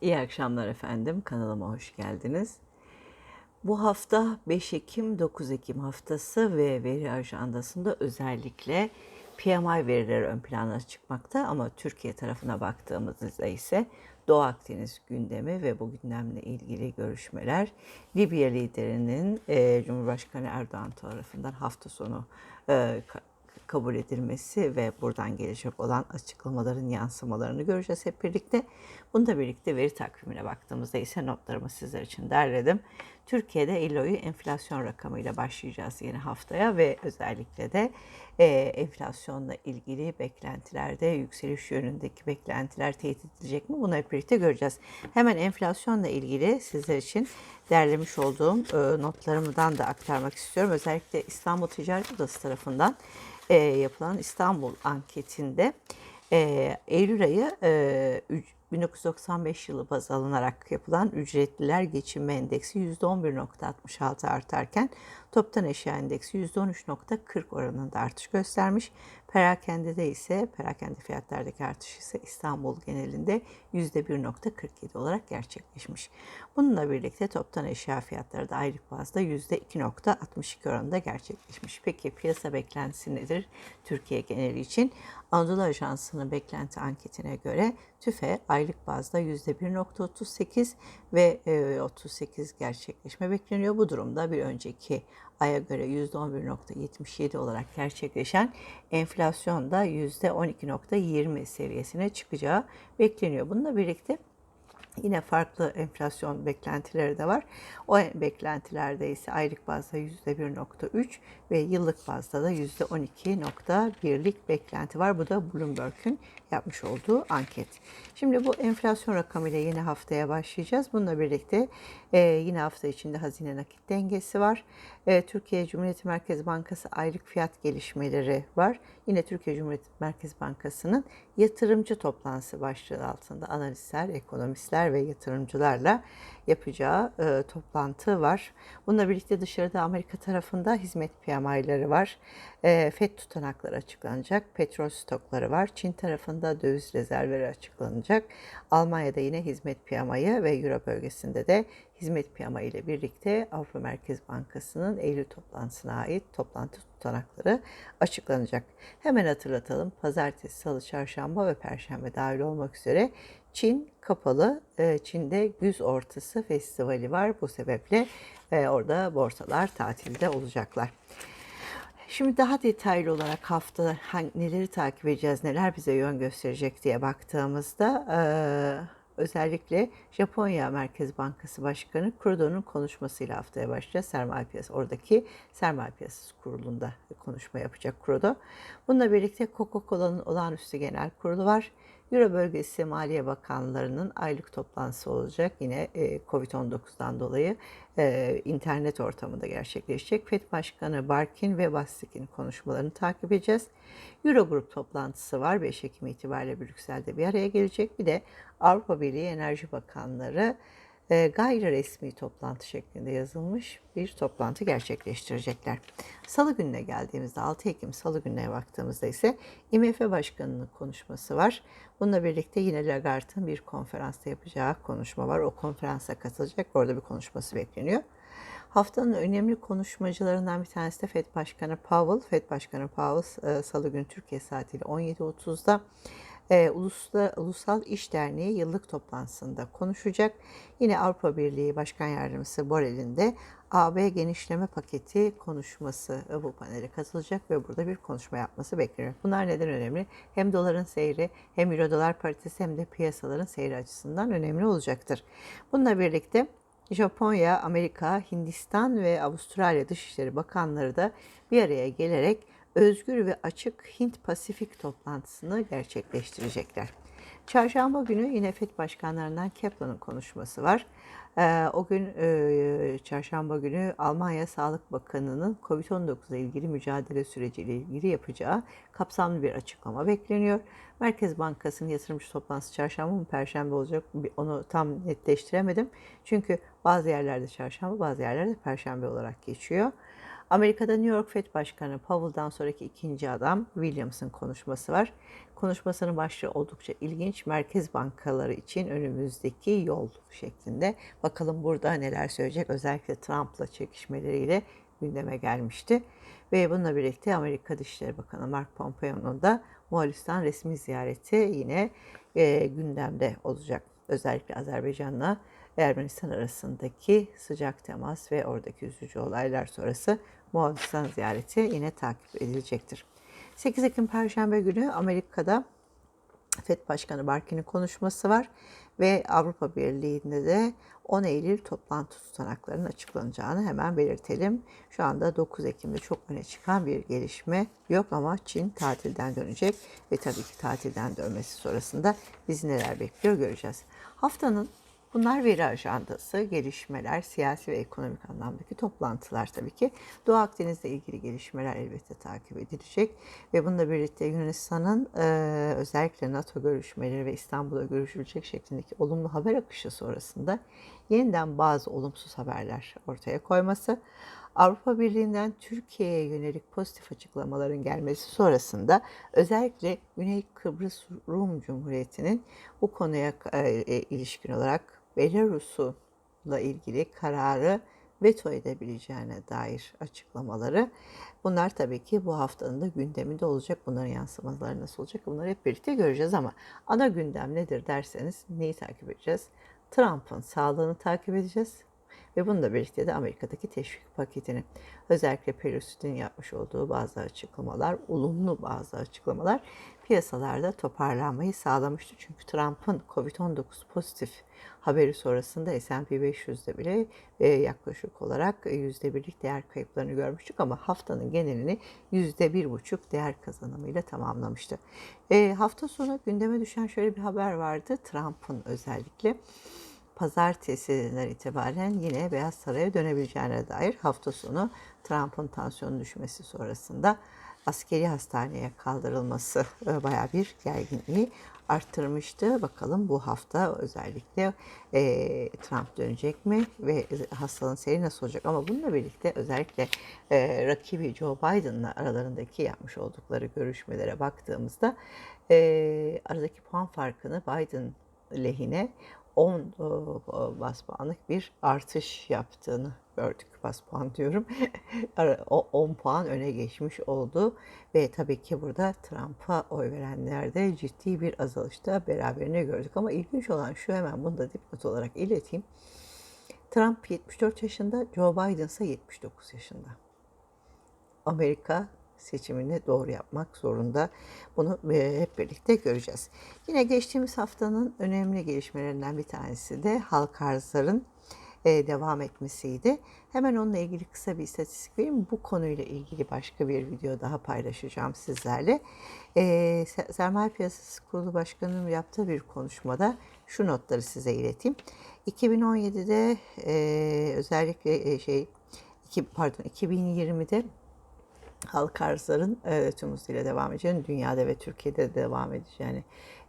İyi akşamlar efendim. Kanalıma hoş geldiniz. Bu hafta 5 Ekim 9 Ekim haftası ve veri ajandasında özellikle PMI verileri ön plana çıkmakta ama Türkiye tarafına baktığımızda ise Doğu Akdeniz gündemi ve bu gündemle ilgili görüşmeler Libya liderinin e, Cumhurbaşkanı Erdoğan tarafından hafta sonu e, kabul edilmesi ve buradan gelecek olan açıklamaların yansımalarını göreceğiz hep birlikte. Bununla birlikte veri takvimine baktığımızda ise notlarımı sizler için derledim. Türkiye'de İLO'yu enflasyon rakamıyla başlayacağız yeni haftaya ve özellikle de e, enflasyonla ilgili beklentilerde yükseliş yönündeki beklentiler teyit edilecek mi? Bunu hep birlikte göreceğiz. Hemen enflasyonla ilgili sizler için derlemiş olduğum e, notlarımdan da aktarmak istiyorum. Özellikle İstanbul Ticaret Odası tarafından e, yapılan İstanbul anketinde e, Eylül ayı e, üc- 1995 yılı baz alınarak yapılan ücretliler geçinme endeksi %11.66 artarken toptan eşya endeksi %13.40 oranında artış göstermiş. Perakendede ise perakende fiyatlardaki artış ise İstanbul genelinde %1.47 olarak gerçekleşmiş. Bununla birlikte toptan eşya fiyatları da aylık bazda %2.62 oranında gerçekleşmiş. Peki piyasa beklentisi nedir Türkiye geneli için? Anadolu Ajansı'nın beklenti anketine göre TÜFE aylık bazda %1.38 ve e, 38 gerçekleşme bekleniyor. Bu durumda bir önceki aya göre %11.77 olarak gerçekleşen enflasyon da %12.20 seviyesine çıkacağı bekleniyor. Bununla birlikte Yine farklı enflasyon beklentileri de var. O beklentilerde ise aylık bazda %1.3 ve yıllık bazda da %12.1'lik beklenti var. Bu da Bloomberg'un yapmış olduğu anket. Şimdi bu enflasyon rakamıyla yeni haftaya başlayacağız. Bununla birlikte e, yine hafta içinde hazine nakit dengesi var. E, Türkiye Cumhuriyeti Merkez Bankası aylık fiyat gelişmeleri var. Yine Türkiye Cumhuriyeti Merkez Bankası'nın yatırımcı toplantısı başlığı altında analistler, ekonomistler ve yatırımcılarla yapacağı e, toplantı var. Bununla birlikte dışarıda Amerika tarafında hizmet PMI'ları var. E, FED tutanakları açıklanacak. Petrol stokları var. Çin tarafında döviz rezervleri açıklanacak. Almanya'da yine hizmet PMI'ı ve Euro bölgesinde de hizmet PMI ile birlikte Avrupa Merkez Bankası'nın Eylül toplantısına ait toplantı tutanakları açıklanacak. Hemen hatırlatalım. Pazartesi, Salı, Çarşamba ve Perşembe dahil olmak üzere Çin kapalı. Ee, Çin'de güz ortası festivali var. Bu sebeple e, orada borsalar tatilde olacaklar. Şimdi daha detaylı olarak hafta neleri takip edeceğiz, neler bize yön gösterecek diye baktığımızda e, özellikle Japonya Merkez Bankası Başkanı Kurodo'nun konuşmasıyla haftaya başlayacağız. Sermaye piyasası, oradaki sermaye piyasası kurulunda konuşma yapacak Kurodo. Bununla birlikte Coca-Cola'nın olağanüstü genel kurulu var. Euro bölgesi Maliye Bakanlarının aylık toplantısı olacak. Yine e, Covid-19'dan dolayı e, internet ortamında gerçekleşecek. FED Başkanı Barkin ve Bastik'in konuşmalarını takip edeceğiz. Eurogrup toplantısı var. 5 Ekim itibariyle Brüksel'de bir araya gelecek. Bir de Avrupa Birliği Enerji Bakanları gayri resmi toplantı şeklinde yazılmış bir toplantı gerçekleştirecekler. Salı gününe geldiğimizde 6 Ekim Salı gününe baktığımızda ise IMF Başkanı'nın konuşması var. Bununla birlikte yine Lagarde'ın bir konferansta yapacağı konuşma var. O konferansa katılacak. Orada bir konuşması bekleniyor. Haftanın önemli konuşmacılarından bir tanesi de FED Başkanı Powell. FED Başkanı Powell e, Salı günü Türkiye saatiyle 17.30'da e, Ulusal, İş Derneği yıllık toplantısında konuşacak. Yine Avrupa Birliği Başkan Yardımcısı Borrell'in de AB genişleme paketi konuşması e, bu panele katılacak ve burada bir konuşma yapması bekleniyor. Bunlar neden önemli? Hem doların seyri hem euro dolar paritesi hem de piyasaların seyri açısından önemli olacaktır. Bununla birlikte Japonya, Amerika, Hindistan ve Avustralya Dışişleri Bakanları da bir araya gelerek özgür ve açık Hint-Pasifik toplantısını gerçekleştirecekler. Çarşamba günü yine FED başkanlarından Kaplan'ın konuşması var. Ee, o gün e, çarşamba günü Almanya Sağlık Bakanı'nın COVID-19 ile ilgili mücadele süreciyle ilgili yapacağı kapsamlı bir açıklama bekleniyor. Merkez Bankası'nın yatırımcı toplantısı çarşamba mı perşembe olacak onu tam netleştiremedim. Çünkü bazı yerlerde çarşamba bazı yerlerde perşembe olarak geçiyor. Amerika'da New York Fed Başkanı Powell'dan sonraki ikinci adam Williams'ın konuşması var. Konuşmasının başlığı oldukça ilginç. Merkez bankaları için önümüzdeki yol şeklinde. Bakalım burada neler söyleyecek. Özellikle Trump'la çekişmeleriyle gündeme gelmişti. Ve bununla birlikte Amerika Dışişleri Bakanı Mark Pompeo'nun da Moğolistan resmi ziyareti yine e, gündemde olacak. Özellikle Azerbaycan'la Ermenistan arasındaki sıcak temas ve oradaki üzücü olaylar sonrası Moğolistan ziyareti yine takip edilecektir. 8 Ekim Perşembe günü Amerika'da FED Başkanı Barkin'in konuşması var ve Avrupa Birliği'nde de 10 Eylül toplantı tutanaklarının açıklanacağını hemen belirtelim. Şu anda 9 Ekim'de çok öne çıkan bir gelişme yok ama Çin tatilden dönecek ve tabii ki tatilden dönmesi sonrasında bizi neler bekliyor göreceğiz. Haftanın Bunlar veri ajandası, gelişmeler, siyasi ve ekonomik anlamdaki toplantılar tabii ki. Doğu Akdeniz'le ilgili gelişmeler elbette takip edilecek. Ve bununla birlikte Yunanistan'ın e, özellikle NATO görüşmeleri ve İstanbul'a görüşülecek şeklindeki olumlu haber akışı sonrasında yeniden bazı olumsuz haberler ortaya koyması. Avrupa Birliği'nden Türkiye'ye yönelik pozitif açıklamaların gelmesi sonrasında özellikle Güney Kıbrıs Rum Cumhuriyeti'nin bu konuya ilişkin olarak Belarus'la ilgili kararı veto edebileceğine dair açıklamaları. Bunlar tabii ki bu haftanın da gündeminde olacak. Bunların yansımaları nasıl olacak? Bunları hep birlikte göreceğiz ama ana gündem nedir derseniz neyi takip edeceğiz? Trump'ın sağlığını takip edeceğiz. Ve bununla birlikte de Amerika'daki teşvik paketini özellikle Pelosi'nin yapmış olduğu bazı açıklamalar, olumlu bazı açıklamalar piyasalarda toparlanmayı sağlamıştı. Çünkü Trump'ın COVID-19 pozitif haberi sonrasında S&P 500'de bile e, yaklaşık olarak %1'lik değer kayıplarını görmüştük ama haftanın genelini %1,5 değer kazanımıyla tamamlamıştı. E, hafta sonu gündeme düşen şöyle bir haber vardı. Trump'ın özellikle pazartesinden itibaren yine Beyaz Saray'a dönebileceğine dair hafta sonu Trump'ın tansiyonu düşmesi sonrasında askeri hastaneye kaldırılması e, baya bir gerginliği arttırmıştı. Bakalım bu hafta özellikle e, Trump dönecek mi ve hastalığın seyri nasıl olacak? Ama bununla birlikte özellikle e, rakibi Joe Biden'la aralarındaki yapmış oldukları görüşmelere baktığımızda e, aradaki puan farkını Biden lehine 10 e, bas puanlık bir artış yaptığını gördük. Bas puan diyorum. o 10 puan öne geçmiş oldu. Ve tabii ki burada Trump'a oy verenlerde ciddi bir azalışta beraberine gördük. Ama ilginç olan şu hemen bunu da dipnot olarak ileteyim. Trump 74 yaşında, Joe Biden ise 79 yaşında. Amerika seçimini doğru yapmak zorunda. Bunu e, hep birlikte göreceğiz. Yine geçtiğimiz haftanın önemli gelişmelerinden bir tanesi de halk arzların e, devam etmesiydi. Hemen onunla ilgili kısa bir istatistik vereyim. Bu konuyla ilgili başka bir video daha paylaşacağım sizlerle. E, Sermaye Piyasası Kurulu Başkanı'nın yaptığı bir konuşmada şu notları size ileteyim. 2017'de özellikle şey pardon 2020'de halk arzların e, tüm hızıyla devam edeceğini, dünyada ve Türkiye'de de devam edeceğini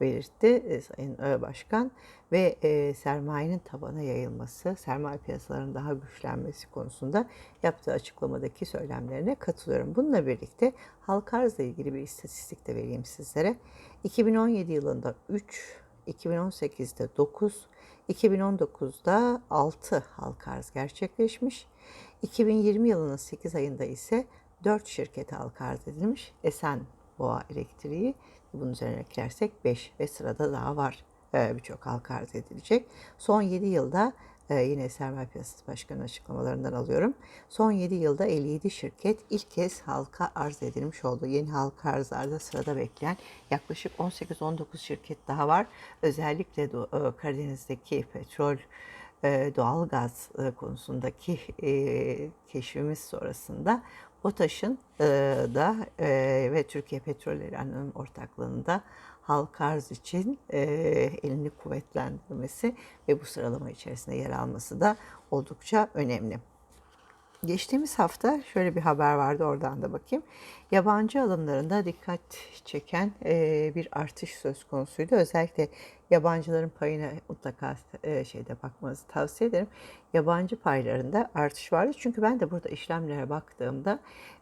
belirtti e, Sayın Başkan ve e, sermayenin tabana yayılması, sermaye piyasalarının daha güçlenmesi konusunda yaptığı açıklamadaki söylemlerine katılıyorum. Bununla birlikte halk arzla ilgili bir istatistik de vereyim sizlere. 2017 yılında 3, 2018'de 9, 2019'da 6 halk arz gerçekleşmiş. 2020 yılının 8 ayında ise 4 şirkete halka arz edilmiş. Esen Boğa Elektriği, bunun üzerine eklersek 5 ve sırada daha var ee, birçok halka arz edilecek. Son 7 yılda e, yine Sermaye Piyasası Başkanı açıklamalarından alıyorum. Son 7 yılda 57 şirket ilk kez halka arz edilmiş oldu. Yeni halka arzlarda sırada bekleyen yaklaşık 18-19 şirket daha var. Özellikle e, Karadeniz'deki petrol e, doğalgaz konusundaki keşfimiz sonrasında BOTAŞ'ın e, da e, ve Türkiye Petrolleri Anonim Ortaklığı'nda halk arz için e, elini kuvvetlendirmesi ve bu sıralama içerisinde yer alması da oldukça önemli. Geçtiğimiz hafta şöyle bir haber vardı oradan da bakayım. Yabancı alımlarında dikkat çeken e, bir artış söz konusuydu. Özellikle yabancıların payına mutlaka e, şeyde bakmanızı tavsiye ederim. Yabancı paylarında artış vardı. Çünkü ben de burada işlemlere baktığımda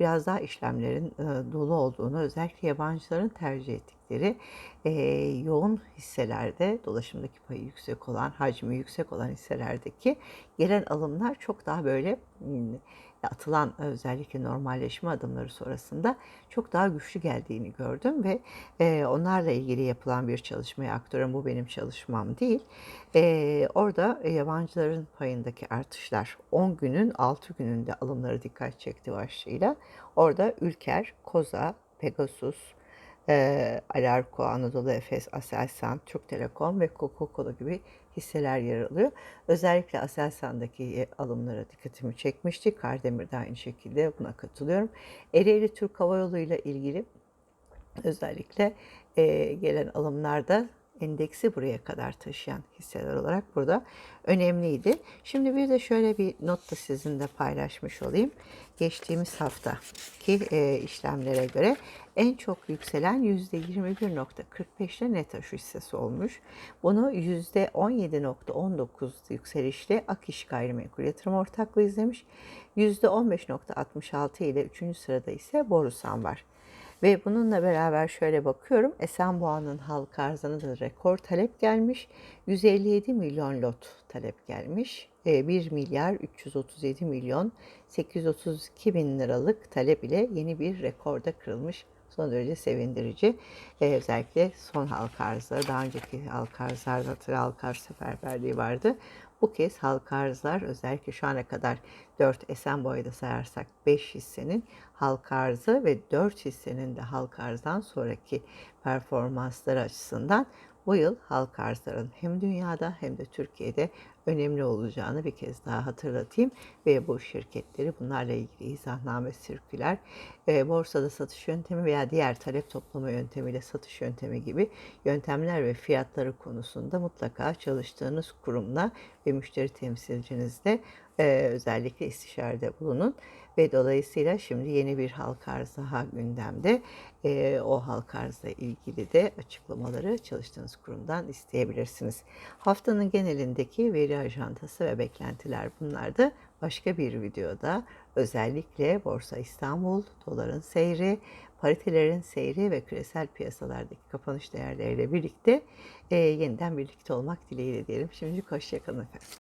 biraz daha işlemlerin e, dolu olduğunu, özellikle yabancıların tercih ettikleri e, yoğun hisselerde, dolaşımdaki payı yüksek olan, hacmi yüksek olan hisselerdeki gelen alımlar çok daha böyle hmm, atılan özellikle normalleşme adımları sonrasında çok daha güçlü geldiğini gördüm ve e, onlarla ilgili yapılan bir çalışmaya aktarıyorum. Bu benim çalışmam değil. E, orada yabancıların payındaki artışlar 10 günün 6 gününde alımları dikkat çekti başlığıyla. Orada Ülker, Koza, Pegasus, e, Alarko, Anadolu Efes, Aselsan, Türk Telekom ve Coca-Cola gibi hisseler yer alıyor. Özellikle Aselsan'daki alımlara dikkatimi çekmişti. Kardemir de aynı şekilde buna katılıyorum. Ereğli Türk Hava Yolu ile ilgili özellikle e, gelen alımlarda endeksi buraya kadar taşıyan hisseler olarak burada önemliydi. Şimdi bir de şöyle bir not da sizinle paylaşmış olayım. Geçtiğimiz haftaki e, işlemlere göre en çok yükselen %21.45'le Netaş hissesi olmuş. Bunu %17.19 yükselişle Akiş Gayrimenkul Yatırım Ortaklığı izlemiş. %15.66 ile 3. sırada ise Borusan var. Ve bununla beraber şöyle bakıyorum. Esenboğa'nın halka arzına da rekor talep gelmiş. 157 milyon lot talep gelmiş. 1 milyar 337 milyon 832 bin liralık talep ile yeni bir rekorda kırılmış. Son derece sevindirici. Ee, özellikle son halka arzları, daha önceki halka arzlarda halka arz seferberliği vardı. Bu kez halka arzlar özellikle şu ana kadar 4 Esenboya'da sayarsak 5 hissenin halka arzı ve 4 hissenin de halka arzdan sonraki performansları açısından bu yıl halka arzların hem dünyada hem de Türkiye'de önemli olacağını bir kez daha hatırlatayım ve bu şirketleri bunlarla ilgili izahname sirküler, e, borsada satış yöntemi veya diğer talep toplama yöntemiyle satış yöntemi gibi yöntemler ve fiyatları konusunda mutlaka çalıştığınız kurumla ve müşteri temsilcinizle e, özellikle istişarede bulunun ve dolayısıyla şimdi yeni bir halka arz daha gündemde. E, o halka arzla ilgili de açıklamaları çalıştığınız kurumdan isteyebilirsiniz. Haftanın genelindeki veri ajantası ve beklentiler bunlardı. Başka bir videoda özellikle Borsa İstanbul, doların seyri, paritelerin seyri ve küresel piyasalardaki kapanış değerleriyle birlikte e, yeniden birlikte olmak dileğiyle diyelim. Şimdilik hoşçakalın efendim.